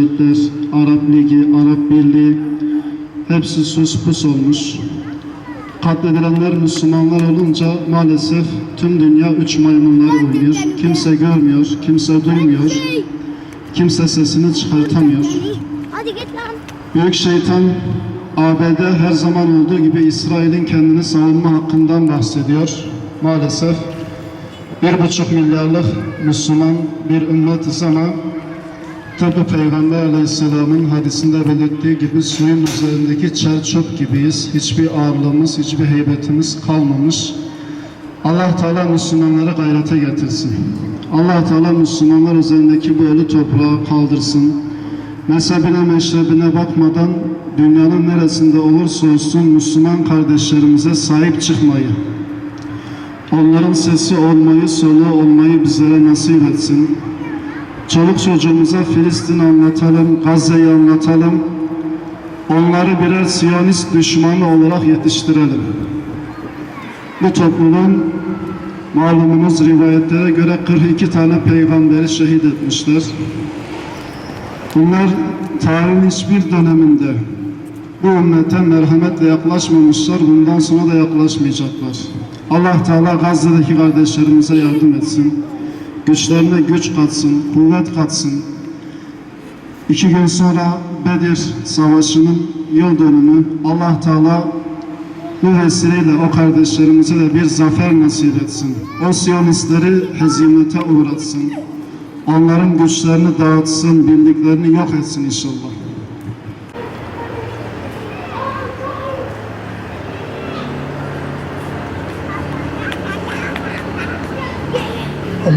Milletler, Arap Ligi, Arap Birliği hepsi sus pus olmuş. Katledilenler Müslümanlar olunca maalesef tüm dünya üç maymunlar oynuyor. Kimse görmüyor, kimse duymuyor, kimse sesini çıkartamıyor. Büyük şeytan ABD her zaman olduğu gibi İsrail'in kendini savunma hakkından bahsediyor. Maalesef bir buçuk milyarlık Müslüman bir ümmetiz ama tıpkı Peygamber Aleyhisselam'ın hadisinde belirttiği gibi suyun üzerindeki çer çöp gibiyiz. Hiçbir ağırlığımız, hiçbir heybetimiz kalmamış. Allah Teala Müslümanları gayrete getirsin. Allah Teala Müslümanlar üzerindeki bu ölü toprağı kaldırsın. Mezhebine meşrebine bakmadan dünyanın neresinde olursa olsun Müslüman kardeşlerimize sahip çıkmayı, onların sesi olmayı, soluğu olmayı bizlere nasip etsin. Çoluk çocuğumuza Filistin anlatalım, Gazze'yi anlatalım. Onları birer Siyonist düşmanı olarak yetiştirelim. Bu topluluğun malumunuz rivayetlere göre 42 tane peygamberi şehit etmişler. Bunlar tarihin hiçbir döneminde bu ümmete merhametle yaklaşmamışlar, bundan sonra da yaklaşmayacaklar. Allah Teala Gazze'deki kardeşlerimize yardım etsin. Güçlerine güç katsın, kuvvet katsın. İki gün sonra Bedir Savaşı'nın yıl dönümü Allah Teala bu vesileyle o kardeşlerimize de bir zafer nasip etsin. O Siyonistleri hezimete uğratsın. Onların güçlerini dağıtsın, bildiklerini yok etsin inşallah.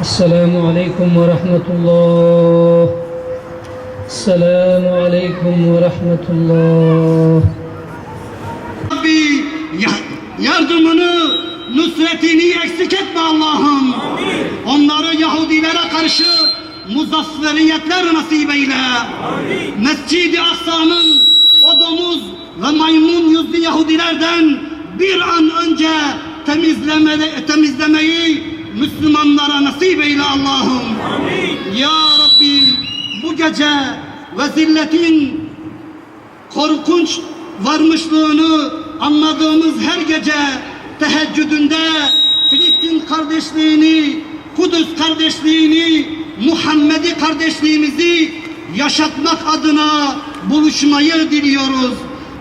السلام عليكم ورحمة الله السلام عليكم ورحمة الله Rabbi ya- yardımını, nusretini eksik etme Allah'ım. Onları Yahudilere karşı muzafferiyetler nasip eyle. Mescid-i Aksa'nın o domuz ve maymun yüzlü Yahudilerden bir an önce temizleme, temizlemeyi Müslümanlara nasip eyle Allah'ım. Ya Rabbi bu gece ve zilletin korkunç varmışlığını anladığımız her gece teheccüdünde Filistin kardeşliğini, Kudüs kardeşliğini, Muhammedi kardeşliğimizi yaşatmak adına buluşmayı diliyoruz.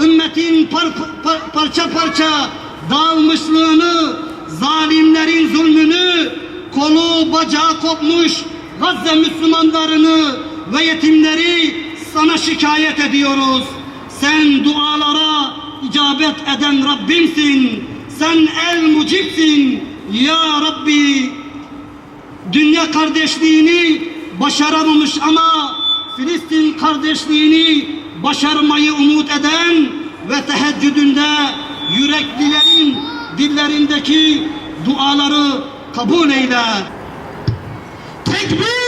Ümmetin par- par- parça parça dağılmışlığını, zalimlerin zulmünü, kolu bacağı kopmuş Gazze Müslümanlarını ve yetimleri sana şikayet ediyoruz. Sen dualara icabet eden Rabbimsin. Sen el mucipsin. Ya Rabbi dünya kardeşliğini başaramamış ama Filistin kardeşliğini başarmayı umut eden ve teheccüdünde yüreklilerin dillerindeki duaları kabul eyle. Tekbir!